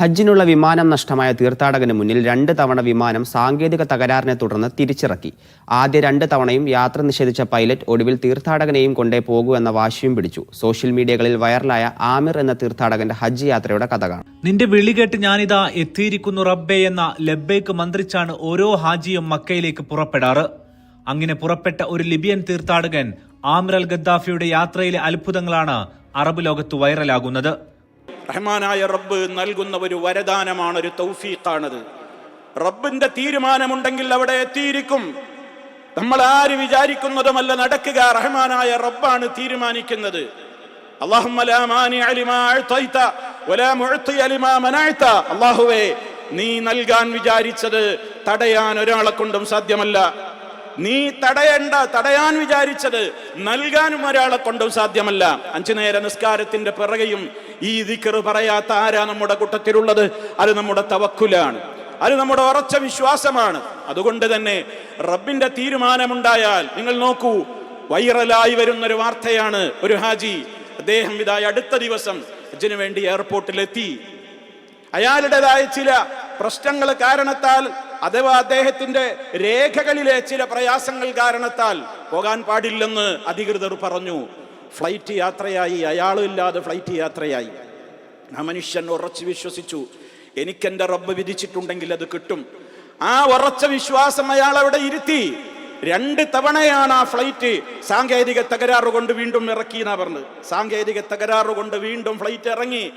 ഹജ്ജിനുള്ള വിമാനം നഷ്ടമായ തീർത്ഥാടകന് മുന്നിൽ രണ്ട് തവണ വിമാനം സാങ്കേതിക തകരാറിനെ തുടർന്ന് തിരിച്ചിറക്കി. ആദ്യ രണ്ട് തവണയും യാത്ര നിഷേധിച്ച പൈലറ്റ് ഒടുവിൽ തീർത്ഥാടകനെയും കൊണ്ടേ പോകൂ എന്ന വാശിയും പിടിച്ചു. സോഷ്യൽ മീഡിയകളിൽ വൈറലായ ആമിർ എന്ന തീർത്ഥാടകന്റെ ഹജ്ജ് യാത്രയുടെ കഥ കാണാം. നിന്റെ വിളി കേട്ട് ഞാനിതാ എത്തിയിരിക്കുന്നു റബ്ബെ എന്ന ലബ്ബേക്ക് മന്ത്രിച്ചാണ് ഓരോ ഹാജിയും മക്കയിലേക്ക് പുറപ്പെടാറ്. അങ്ങനെ പുറപ്പെട്ട ഒരു ലിബിയൻ തീർത്ഥാടകൻ ആമിർ അൽ ഗദ്ദാഫിയുടെ യാത്രയിലെ അത്ഭുതങ്ങളാണ് അറബ് ലോകത്ത് വൈറലാകുന്നത്. റഹ്മാനായ റബ്ബ് നൽകുന്ന ഒരു വരദാനമാണ് ഒരു തൗഫീഖാണത്. റബ്ബിന്റെ തീരുമാനമുണ്ടെങ്കിൽ അവിടെ എത്തിയിരിക്കും. നമ്മൾ ആര് വിചാരിക്കുന്നതുമല്ല നടക്കുക. റഹ്മാനായ റബ്ബാണ് തീരുമാനിക്കുന്നത്. അള്ളാഹുവേ നീ നൽകാൻ വിചാരിച്ചത് തടയാൻ ഒരാളെ കൊണ്ടും സാധ്യമല്ല. നീ തടയണ്ട തടയാൻ വിചാരിച്ചത് നൽകാനും ഒരാളെ കൊണ്ടും സാധ്യമല്ല. അഞ്ചു നേര നിസ്കാരത്തിന്റെ പിറകെയും ഈ ദിക്കറ് പറയാത്ത ആരാ നമ്മുടെ കൂട്ടത്തിലുള്ളത്? അത് നമ്മുടെ തവക്കുലാണ്. അത് നമ്മുടെ ഉറച്ച വിശ്വാസമാണ്. അതുകൊണ്ട് തന്നെ റബ്ബിന്റെ തീരുമാനമുണ്ടായാൽ നിങ്ങൾ നോക്കൂ വൈറലായി വരുന്ന ഒരു വാർത്തയാണ് ഒരു ഹാജി അദ്ദേഹം ഇതായി അടുത്ത ദിവസം ഹജ്ജിന് വേണ്ടി എയർപോർട്ടിലെത്തി അയാളുടേതായ ചില പ്രശ്നങ്ങൾ കാരണത്താൽ അഥവാ അദ്ദേഹത്തിന്റെ രേഖകളിലെ ചില പ്രയാസങ്ങൾ കാരണത്താൽ പോകാൻ പാടില്ലെന്ന് അധികൃതർ പറഞ്ഞു. ഫ്ലൈറ്റ് യാത്രയായി അയാളില്ലാതെ ഫ്ലൈറ്റ് യാത്രയായി. ആ മനുഷ്യൻ ഉറച്ചു വിശ്വസിച്ചു. എനിക്കെന്റെ റബ്ബ് വിധിച്ചിട്ടുണ്ടെങ്കിൽ അത് കിട്ടും. ആ ഉറച്ച വിശ്വാസം അയാൾ അവിടെ ഇരുത്തി. രണ്ട് തവണയാണ് ആ ഫ്ലൈറ്റ് സാങ്കേതിക തകരാറ് കൊണ്ട് വീണ്ടും ഇറക്കി എന്നാ പറഞ്ഞത്. സാങ്കേതിക തകരാറ് കൊണ്ട് വീണ്ടും ഫ്ലൈറ്റ് ഇറങ്ങി.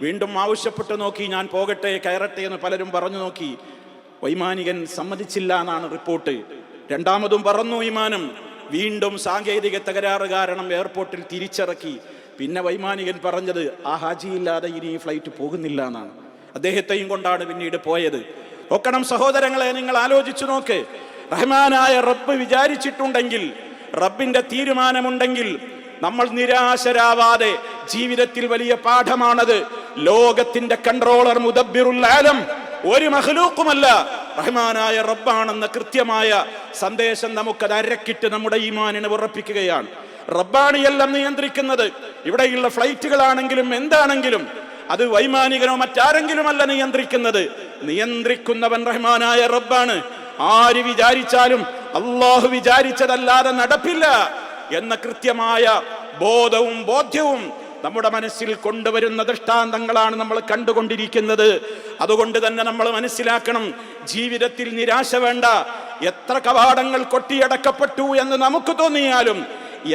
വീണ്ടും ആവശ്യപ്പെട്ട് നോക്കി ഞാൻ പോകട്ടെ കയറട്ടെ എന്ന് പലരും പറഞ്ഞു നോക്കി. വൈമാനികൻ സമ്മതിച്ചില്ല എന്നാണ് റിപ്പോർട്ട്. രണ്ടാമതും പറന്നു വിമാനം. വീണ്ടും സാങ്കേതിക തകരാറ് കാരണം എയർപോർട്ടിൽ തിരിച്ചിറക്കി. പിന്നെ വൈമാനികൻ പറഞ്ഞത് ആ ഹാജിയില്ലാതെ ഇനി ഈ ഫ്ലൈറ്റ് പോകുന്നില്ല എന്നാണ്. അദ്ദേഹത്തെയും കൊണ്ടാണ് പിന്നീട് പോയത്. ഒക്കണം സഹോദരങ്ങളെ നിങ്ങൾ ആലോചിച്ചു നോക്ക്. റഹ്മാനായ റബ്ബ് വിചാരിച്ചിട്ടുണ്ടെങ്കിൽ റബ്ബിന്റെ തീരുമാനമുണ്ടെങ്കിൽ നമ്മൾ നിരാശരാവാതെ ജീവിതത്തിൽ വലിയ പാഠമാണത്. ലോകത്തിന്റെ കൺട്രോളർ മുദബിറുൽ ആലം ഒരു മഹലൂക്കുമല്ല. റഹ്മാനായ റബ്ബാണെന്ന കൃത്യമായ സന്ദേശം നമുക്കത് അരക്കിട്ട് നമ്മുടെ ഈമാനിനെ ഉറപ്പിക്കുകയാണ്. റബ്ബാണ് എല്ലാം നിയന്ത്രിക്കുന്നത്. ഇവിടെയുള്ള ഫ്ലൈറ്റുകളാണെങ്കിലും എന്താണെങ്കിലും അത് വൈമാനികനോ മറ്റാരെങ്കിലും അല്ല നിയന്ത്രിക്കുന്നത്. നിയന്ത്രിക്കുന്നവൻ റഹ്മാനായ റബ്ബാണ്. ആര് വിചാരിച്ചാലും അള്ളാഹു വിചാരിച്ചതല്ലാതെ നടപ്പില്ല എന്ന കൃത്യമായ ബോധവും ബോധ്യവും നമ്മുടെ മനസ്സിൽ കൊണ്ടുവരുന്ന ദൃഷ്ടാന്തങ്ങളാണ് നമ്മൾ കണ്ടുകൊണ്ടിരിക്കുന്നത്. അതുകൊണ്ട് തന്നെ നമ്മൾ മനസ്സിലാക്കണം ജീവിതത്തിൽ നിരാശ വേണ്ട എത്ര കവാടങ്ങൾ കൊട്ടിയടക്കപ്പെട്ടു എന്ന് നമുക്ക് തോന്നിയാലും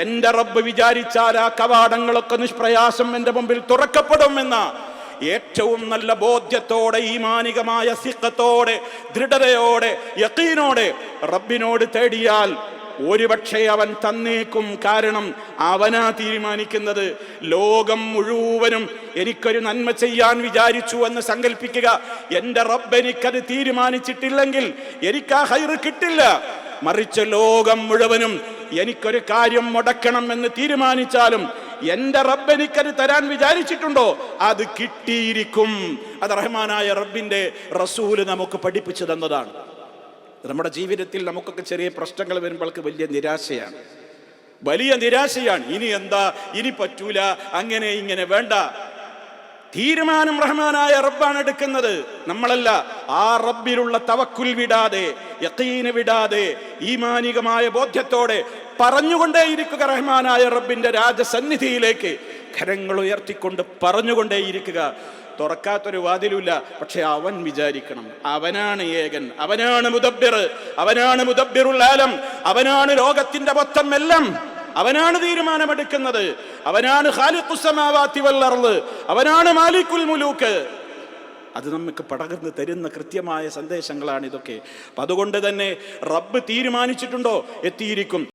എന്റെ റബ്ബ് വിചാരിച്ചാൽ ആ കവാടങ്ങളൊക്കെ നിഷ്പ്രയാസം എന്റെ മുമ്പിൽ തുറക്കപ്പെടുമെന്ന ഏറ്റവും നല്ല ബോധ്യത്തോടെ ഈമാനികമായ സിഖത്തോടെ ദൃഢതയോടെ യക്കീനോടെ റബ്ബിനോട് തേടിയാൽ ഒരുപക്ഷെ അവൻ തന്നേക്കും കാരണം അവനാ തീരുമാനിക്കുന്നത്. ലോകം മുഴുവനും എനിക്കൊരു നന്മ ചെയ്യാൻ വിചാരിച്ചു എന്ന് സങ്കല്പിക്കുക എന്റെ റബ്ബ് എനിക്കത് തീരുമാനിച്ചിട്ടില്ലെങ്കിൽ എനിക്ക് ആ ഹൈറ് കിട്ടില്ല. മറിച്ച് ലോകം മുഴുവനും എനിക്കൊരു കാര്യം മുടക്കണം എന്ന് തീരുമാനിച്ചാലും എന്റെ റബ്ബ് എനിക്കത് തരാൻ വിചാരിച്ചിട്ടുണ്ടോ? അത് കിട്ടിയിരിക്കും. അത് റഹ്മാനായ റബ്ബിന്റെ റസൂൽ നമുക്ക് പഠിപ്പിച്ചു തന്നതാണ് നമ്മുടെ ജീവിതത്തിൽ നമുക്കൊക്കെ ചെറിയ പ്രശ്നങ്ങൾ വരുമ്പോൾക്ക് വലിയ നിരാശയാണ്. വലിയ നിരാശയാണ്. ഇനി എന്താ? ഇനി പറ്റൂല. അങ്ങനെ ഇങ്ങനെ വേണ്ട. തീരുമാനം റഹ്മാനായ റബ്ബാണ് എടുക്കുന്നത്. നമ്മളല്ല. ആ റബ്ബിലുള്ള തവക്കുൽ വിടാതെ യക്കീന് വിടാതെ ഈമാനികമായ ബോധ്യത്തോടെ പറഞ്ഞുകൊണ്ടേയിരിക്കുക റഹ്മാനായ റബ്ബിന്റെ രാജസന്നിധിയിലേക്ക്. കരങ്ങൾ ഉയർത്തിക്കൊണ്ട് പറഞ്ഞുകൊണ്ടേയിരിക്കുക. തുറക്കാത്തൊരു വാതിലുമില്ല. പക്ഷെ അവൻ വിചാരിക്കണം. അവനാണ് ഏകൻ. അവനാണ് മുദബ്ബിർ. അവനാണ് മുദബ്ബിറുൽ ആലം. അവനാണ് ലോകത്തിന്റെ മൊത്തം എല്ലാം. അവനാണ് തീരുമാനമെടുക്കുന്നത്. അവനാണ് അവനാണ് മാലിക്കുൽ മുലൂക്ക്. അത് നമുക്ക് പടകർന്ന് തരുന്ന കൃത്യമായ സന്ദേശങ്ങളാണ് ഇതൊക്കെ. അപ്പൊ അതുകൊണ്ട് തന്നെ റബ്ബ് തീരുമാനിച്ചിട്ടുണ്ടോ? എത്തിയിരിക്കും.